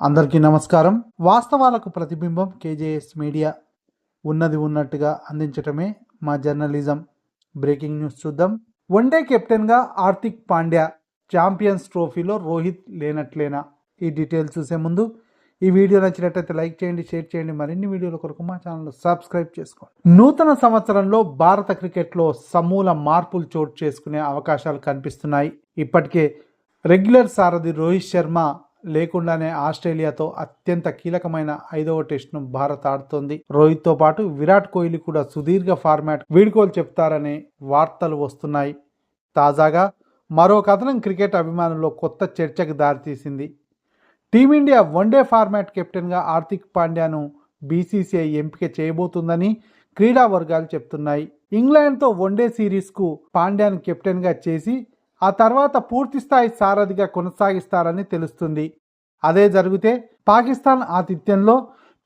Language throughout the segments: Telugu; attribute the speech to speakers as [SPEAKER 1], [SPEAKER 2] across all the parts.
[SPEAKER 1] అందరికీ నమస్కారం. వాస్తవాలకు ప్రతిబింబం కేజేఎస్ మీడియా. ఉన్నది ఉన్నట్టుగా అందించటమే మా జర్నలిజం. బ్రేకింగ్ న్యూస్ చూద్దాం. వన్డే కెప్టెన్గా ఆర్థిక్ పాండ్యా ఛాంపియన్స్ ట్రోఫీలో రోహిత్ లేనట్లేనా? ఈ డీటెయిల్స్ చూసే ముందు ఈ వీడియో నచ్చినట్లయితే లైక్ చేయండి షేర్ చేయండి. మరిన్ని వీడియోల కొరకు మా ఛానల్ సబ్స్క్రైబ్ చేసుకోండి. నూతన సంవత్సరంలో భారత క్రికెట్లో సమూల మార్పులు చోటు చేసుకునే అవకాశాలు కనిపిస్తున్నాయి. ఇప్పటికే రెగ్యులర్ సారథి రోహిత్ శర్మ లేకుండానే ఆస్ట్రేలియాతో అత్యంత కీలకమైన ఐదవ టెస్ట్ను భారత్ ఆడుతోంది. రోహిత్తో పాటు విరాట్ కోహ్లీ కూడా సుదీర్ఘ ఫార్మాట్ వీడ్కోలు చెప్తారనే వార్తలు వస్తున్నాయి. తాజాగా మరో కథనం క్రికెట్ అభిమానుల్లో కొత్త చర్చకు దారితీసింది. టీమిండియా వన్డే ఫార్మాట్ కెప్టెన్గా హార్దిక్ పాండ్యాను బీసీసీఐ ఎంపిక చేయబోతుందని క్రీడా వర్గాలు చెప్తున్నాయి. ఇంగ్లాండ్తో వన్డే సిరీస్కు పాండ్యాను కెప్టెన్గా చేసి ఆ తర్వాత పూర్తిస్థాయి సారథిగా కొనసాగిస్తారని తెలుస్తుంది. అదే జరిగితే పాకిస్తాన్ ఆతిథ్యంలో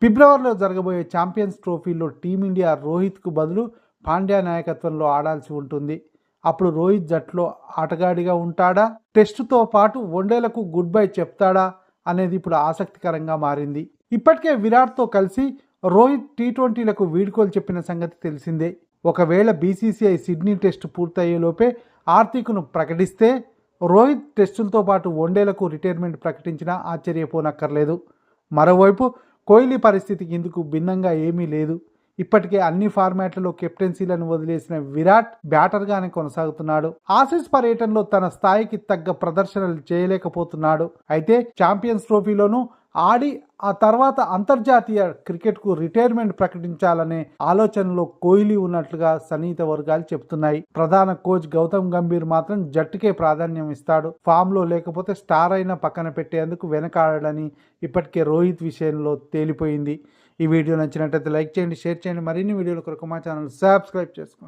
[SPEAKER 1] ఫిబ్రవరిలో జరగబోయే ఛాంపియన్స్ ట్రోఫీలో టీమిండియా రోహిత్కు బదులు పాండ్యా నాయకత్వంలో ఆడాల్సి ఉంటుంది. అప్పుడు రోహిత్ జట్లో ఆటగాడిగా ఉంటాడా? టెస్టుతో పాటు వన్డేలకు గుడ్ బై చెప్తాడా? అనేది ఇప్పుడు ఆసక్తికరంగా మారింది. ఇప్పటికే విరాట్తో కలిసి రోహిత్ టీ ట్వంటీలకు వీడ్కోలు చెప్పిన సంగతి తెలిసిందే. ఒకవేళ బీసీసీఐ సిడ్నీ టెస్ట్ పూర్తయ్యేలోపే ఆర్థిక్ను ప్రకటిస్తే రోహిత్ టెస్టులతో పాటు వన్డేలకు రిటైర్మెంట్ ప్రకటించినా ఆశ్చర్యపోనక్కర్లేదు. మరోవైపు కోహ్లీ పరిస్థితికి ఇందుకు భిన్నంగా ఏమీ లేదు. ఇప్పటికే అన్ని ఫార్మాట్లలో కెప్టెన్సీలను వదిలేసిన విరాట్ బ్యాటర్గానే కొనసాగుతున్నాడు. ఆసీస్ పర్యటనలో తన స్థాయికి తగ్గ ప్రదర్శనలు చేయలేకపోతున్నాడు. అయితే ఛాంపియన్స్ ట్రోఫీలోనూ ఆడి ఆ తర్వాత అంతర్జాతీయ క్రికెట్కు రిటైర్మెంట్ ప్రకటించాలనే ఆలోచనలో కోహ్లీ ఉన్నట్లుగా సన్నిహిత వర్గాలు చెబుతున్నాయి. ప్రధాన కోచ్ గౌతమ్ గంభీర్ మాత్రం జట్టుకే ప్రాధాన్యం ఇస్తాడు. ఫామ్లో లేకపోతే స్టార్ అయినా పక్కన పెట్టేందుకు వెనకాడని ఇప్పటికే రోహిత్ విషయంలో తేలిపోయింది. ఈ వీడియో నచ్చినట్లయితే లైక్ చేయండి షేర్ చేయండి. మరిన్ని వీడియోల కొరకు మా ఛానల్ సబ్స్క్రైబ్ చేసుకోండి.